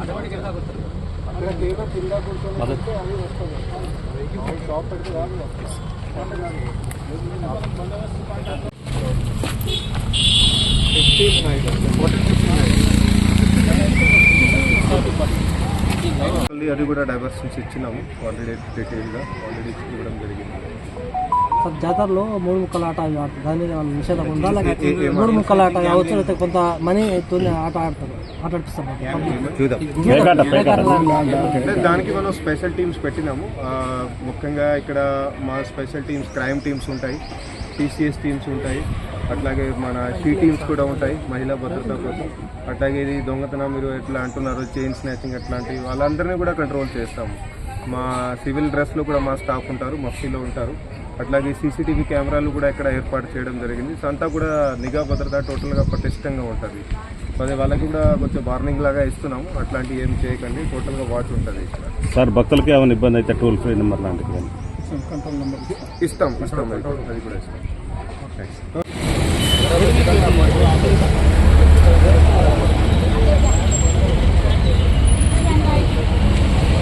అది మళ్ళీ అది కూడా డైవర్సన్స్ ఇచ్చినాము. ఆల్రెడీ డీటెయిల్గా ఆల్రెడీ ఇవ్వడం జరిగింది. జాతరలో మూడు ముక్కల ఆట అవి ఆడతారు. దాని మీద నిషేధం ఉందా? లేకపోతే మూడు ముక్కల ఆట కావచ్చు లేకపోతే కొంత మనీ తోని ఆట ఆడతారు. ఆట ఆడిపిస్తారు చూద్దాం. అంటే దానికి మనం స్పెషల్ టీమ్స్ పెట్టినాము. ముఖ్యంగా ఇక్కడ మా స్పెషల్ టీమ్స్ క్రైమ్ టీమ్స్ ఉంటాయి. టీసీఎస్ టీమ్స్ ఉంటాయి. అట్లాగే మన షీ టీమ్స్ కూడా ఉంటాయి మహిళా భద్రత కోసం. అట్లాగే ఇది దొంగతనం మీరు ఎట్లా అంటున్నారు? చైన్ స్నాచింగ్ అట్లాంటివి. వాళ్ళందరినీ కూడా కంట్రోల్ చేస్తాము. మా సివిల్ డ్రెస్లో కూడా మా స్టాఫ్ ఉంటారు మఫ్సీలో ఉంటారు. అట్లాగే సీసీటీవీ కెమెరాలు కూడా ఇక్కడ ఏర్పాటు చేయడం జరిగింది. సో అంతా కూడా నిఘా భద్రత టోటల్గా పటిష్టంగా ఉంటుంది. అదే వాళ్ళకి కూడా కొంచెం వార్నింగ్ లాగా ఇస్తున్నాము. అట్లాంటివి ఏం చేయకండి. టోటల్గా వాచ్ ఉంటుంది సార్ భక్తులకి ఏమైనా ఇబ్బంది అయితే టోల్ ఫ్రీ నెంబర్ లాంటిది కంట్రోల్ నెంబర్ ఇస్తాం ఇస్తాం. అది కూడా ఇస్తాం.